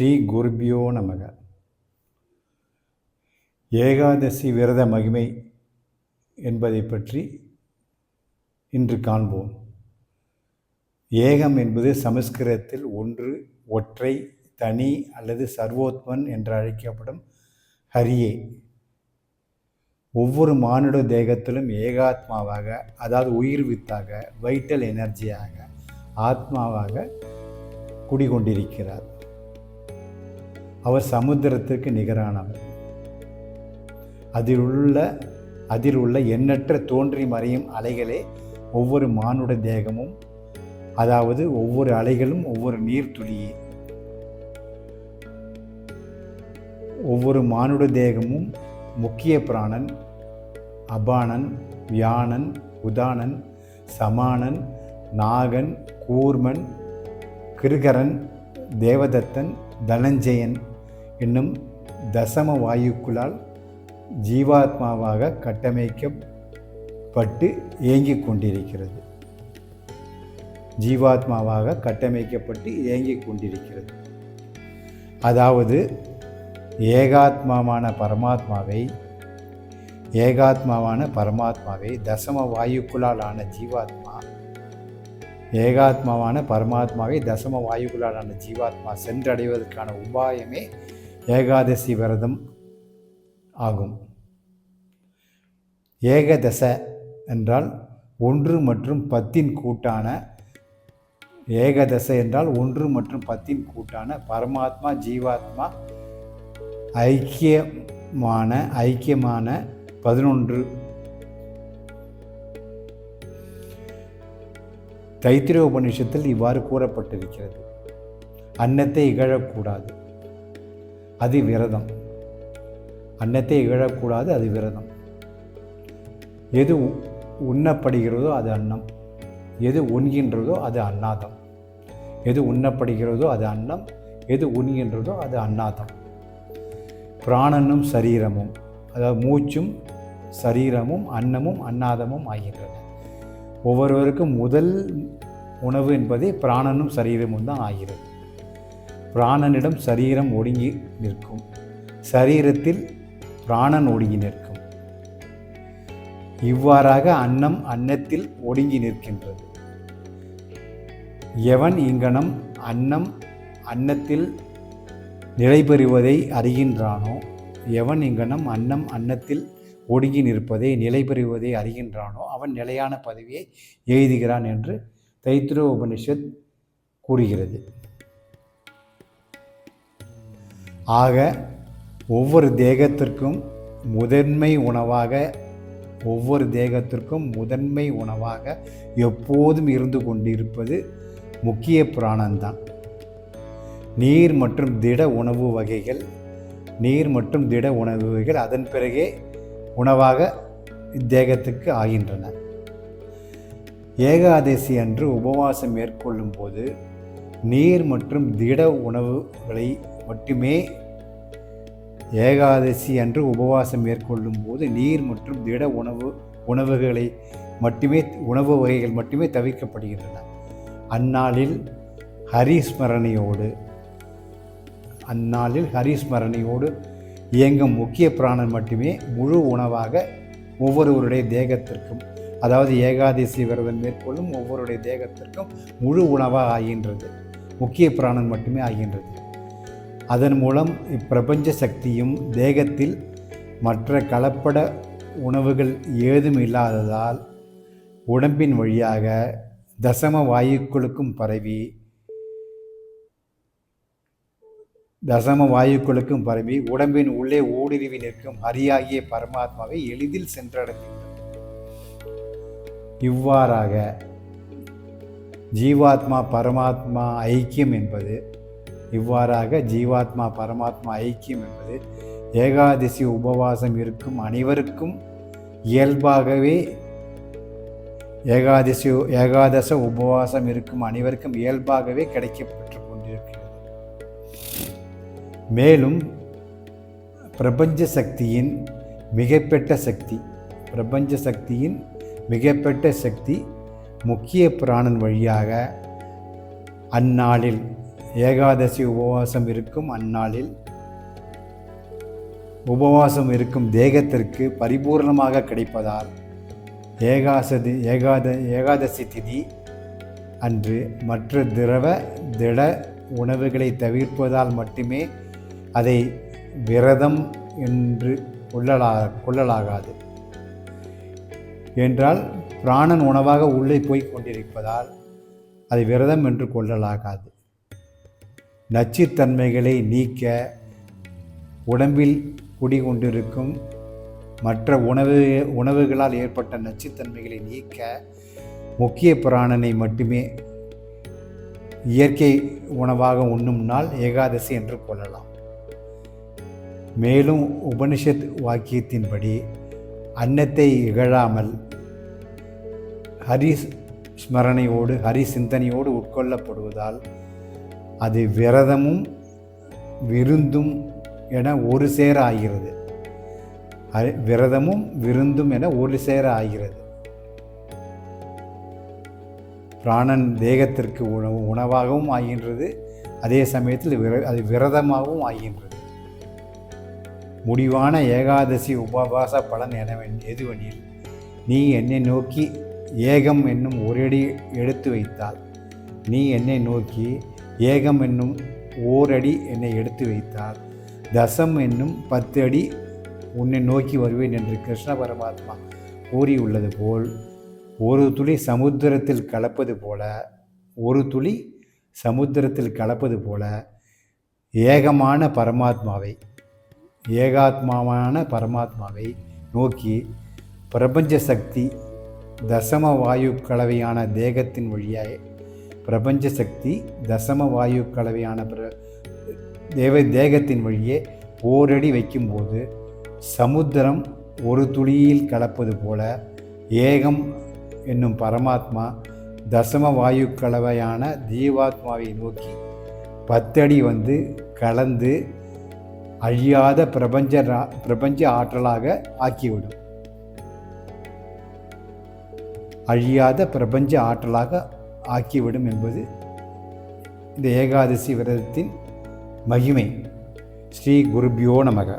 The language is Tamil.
ஸ்ரீ குருபியோ நமக. ஏகாதசி விரத மகிமை என்பதை பற்றி இன்று காண்போம். ஏகம் என்பது சமஸ்கிருதத்தில் ஒன்று ஒற்றை தனி அல்லது சர்வோத்மன் என்று அழைக்கப்படும் ஹரியே. ஒவ்வொரு மானுட தேகத்திலும் ஏகாத்மாவாக அதாவது உயிர் வித்தாக வைட்டல் எனர்ஜியாக ஆத்மாவாக குடிகொண்டிருக்கிறார். அவர் சமுத்திரத்திற்கு நிகரானவர் அதில் உள்ள அதில் உள்ள எண்ணற்ற தோன்றி மறையும் அலைகளே ஒவ்வொரு மானுட தேகமும் அதாவது ஒவ்வொரு அலைகளும் ஒவ்வொரு நீர்த்துளியே. ஒவ்வொரு மானுட தேகமும் முக்கிய பிராணன் அபானன் வியானன் உதானன் சமானன் நாகன் கூர்மன் கிருகரன் தேவதத்தன் தனஞ்சயன் என்னும் தசம வாயுக்குளால் ஜீவாத்மாவாக கட்டமைக்கப்பட்டு இயங்கிக் கொண்டிருக்கிறது. ஜீவாத்மாவாக கட்டமைக்கப்பட்டு இயங்கிக் கொண்டிருக்கிறது. அதாவது ஏகாத்மாவான பரமாத்மாவை ஏகாத்மாவான பரமாத்மாவை தசம வாயுக்குளால் ஆன ஜீவாத்மா ஏகாத்மாவான பரமாத்மாவை தசம வாயுக்குளாலான ஜீவாத்மா சென்றடைவதற்கான உபாயமே ஏகாதசி விரதம் ஆகும். ஏகதச என்றால் ஒன்று மற்றும் பத்தின் கூட்டான ஏகதச என்றால் ஒன்று மற்றும் பத்தின் கூட்டான பரமாத்மா ஜீவாத்மா ஐக்கியமான ஐக்கியமான பதினொன்று. தைத்திரிய உபநிஷத்தில் இவ்வாறு கூறப்பட்டிருக்கிறது. அன்னத்தை இகழக்கூடாது. அது விரதம் அன்னத்தை இழக்கூடாது அது விரதம் எது உண்ணப்படுகிறதோ அது அன்னம். எது உண்கின்றதோ அது அன்னாதம். எது உண்ணப்படுகிறதோ அது அன்னம். எது உண்கின்றதோ அது அன்னாதம். பிராணனும் சரீரமும் அதாவது மூச்சும் சரீரமும் அன்னமும் அன்னாதமும் ஆகின்றன. ஒவ்வொருவருக்கும் முதல் உணவு என்பதே பிராணனும் சரீரமும் தான் ஆகிறது. பிராணனிடம் சரீரம் ஒடுங்கி நிற்கும். சரீரத்தில் பிராணன் ஒடுங்கி நிற்கும். இவ்வாறாக அன்னம் அன்னத்தில் ஒடுங்கி நிற்கின்றது. எவன் இங்கனம் அன்னம் அன்னத்தில் நிலைபெறுவதை அறிகின்றானோ எவன் இங்கனம் அன்னம் அன்னத்தில் ஒடுங்கி நிற்பதை நிலைபெறுவதை அறிகின்றானோ அவன் நிலையான பதவியை எழுதுகிறான் என்று தைத்திர உபனிஷத் கூறுகிறது. ஆக ஒவ்வொரு தேகத்திற்கும் முதன்மை உணவாக ஒவ்வொரு தேகத்திற்கும் முதன்மை உணவாக எப்போதும் இருந்து கொண்டிருப்பது முக்கிய புராணம்தான். நீர் மற்றும் திட உணவு வகைகள் நீர் மற்றும் திட உணவு வகைகள் அதன் பிறகே உணவாக இத்தேகத்துக்கு ஆகின்றன. ஏகாதசி அன்று உபவாசம் மேற்கொள்ளும் போது நீர் மற்றும் திட உணவுகளை மட்டுமே ஏகாதசி அன்று உபவாசம் மேற்கொள்ளும் போது நீர் மற்றும் திட உணவு உணவுகளை மட்டுமே உணவு வகைகள் மட்டுமே தவிர்க்கப்படுகின்றன. அந்நாளில் ஹரிஸ்மரணையோடு அந்நாளில் ஹரிஸ்மரணையோடு இயங்கும் முக்கிய பிராணன் மட்டுமே முழு உணவாக ஒவ்வொருவருடைய தேகத்திற்கும் அதாவது ஏகாதசி விரதம் மேற்கொள்ளும் ஒவ்வொருடைய தேகத்திற்கும் முழு உணவாக ஆகின்றது. முக்கிய பிராணன் மட்டுமே ஆகின்றது. அதன் மூலம் இப்பிரபஞ்ச சக்தியும் தேகத்தில் மற்ற கலப்பட உணவுகள் ஏதும் இல்லாததால் உடம்பின் வழியாக தசம வாயுக்களுக்கும் பரவி தசம வாயுக்களுக்கும் பரவி உடம்பின் உள்ளே ஊடுருவி நிற்கும் ஹரியாகிய பரமாத்மாவை எளிதில் சென்றடைகின்றது இவ்வாறாக ஜீவாத்மா பரமாத்மா ஐக்கியம் என்பது இவ்வாறாக ஜீவாத்மா பரமாத்மா ஐக்கியம் என்பது ஏகாதசி உபவாசம் இருக்கும் அனைவருக்கும் இயல்பாகவே ஏகாதசி ஏகாதச உபவாசம் இருக்கும் அனைவருக்கும் இயல்பாகவே கிடைக்கப்பெற்று கொண்டிருக்கிறது. மேலும் பிரபஞ்ச சக்தியின் மிகப்பெற்ற சக்தி பிரபஞ்ச சக்தியின் மிகப்பெற்ற சக்தி முக்கிய புராணன் வழியாக அந்நாளில் ஏகாதசி உபவாசம் இருக்கும் அந்நாளில். உபவாசம் இருக்கும் தேகத்திற்கு பரிபூர்ணமாக கிடைப்பதால் ஏகாசதி ஏகாத ஏகாதசி திதி அன்று மற்ற திரவ திட உணவுகளை தவிர்ப்பதால் மட்டுமே அதை விரதம் என்று கொள்ளலா கொள்ளலாகாது. என்றால் பிராணன் உணவாக உள்ளே போய் கொண்டிருப்பதால் அதை விரதம் என்று கொள்ளலாகாது. நச்சுத்தன்மைகளை நீக்க உடம்பில் குடிகொண்டிருக்கும் மற்ற உணவு உணவுகளால் ஏற்பட்ட நச்சுத்தன்மைகளை நீக்க முக்கிய பிராணனை மட்டுமே இயற்கை உணவாக உண்ணும் நாள் ஏகாதசி என்று கொள்ளலாம். மேலும் உபனிஷத் வாக்கியத்தின்படி அன்னத்தை இகழாமல் ஹரி ஸ்மரணையோடு ஹரி சிந்தனையோடு உட்கொள்ளப்படுவதால் அது விரதமும் விருந்தும் என ஒரு சேர ஆகிறது. விரதமும் விருந்தும் என ஒரு சேர ஆகிறது. பிராணன் தேகத்திற்கு உணவு உணவாகவும் ஆகின்றது. அதே சமயத்தில் விர அது விரதமாகவும் ஆகின்றது. முடிவான ஏகாதசி உபவாச பலன் எனவென் எதுவெனில் நீ என்னை நோக்கி ஏகம் என்னும் ஒரடி எடுத்து வைத்தால் நீ என்னை நோக்கி ஏகம் என்னும் ஓரடி என்னை எடுத்து வைத்தார். தசம் என்னும் பத்து அடி உன்னை நோக்கி வருவேன் என்று கிருஷ்ண பரமாத்மா கூறியுள்ளது போல் ஒரு துளி சமுத்திரத்தில் கலப்பது போல ஒரு துளி சமுத்திரத்தில் கலப்பது போல ஏகமான பரமாத்மாவை ஏகாத்மாவான பரமாத்மாவை நோக்கி பிரபஞ்ச சக்தி தசம வாயு கலவையான தேகத்தின் வழியாக பிரபஞ்ச சக்தி தசம வாயு கலவையான பிர தேவ தேகத்தின் வழியே ஓரடி வைக்கும்போது சமுத்திரம் ஒரு துளியில் கலப்பது போல ஏகம் என்னும் பரமாத்மா தசம வாயு கலவையான ஜீவாத்மாவை நோக்கி பத்தடி வந்து கலந்து அழியாத பிரபஞ்ச ரா- பிரபஞ்ச ஆற்றலாக ஆக்கிவிடும். அழியாத பிரபஞ்ச ஆற்றலாக ஆக்கிவிடும் என்பது இந்த ஏகாதசி விரதத்தின் மகிமை. ஸ்ரீ குருபியோ நமக.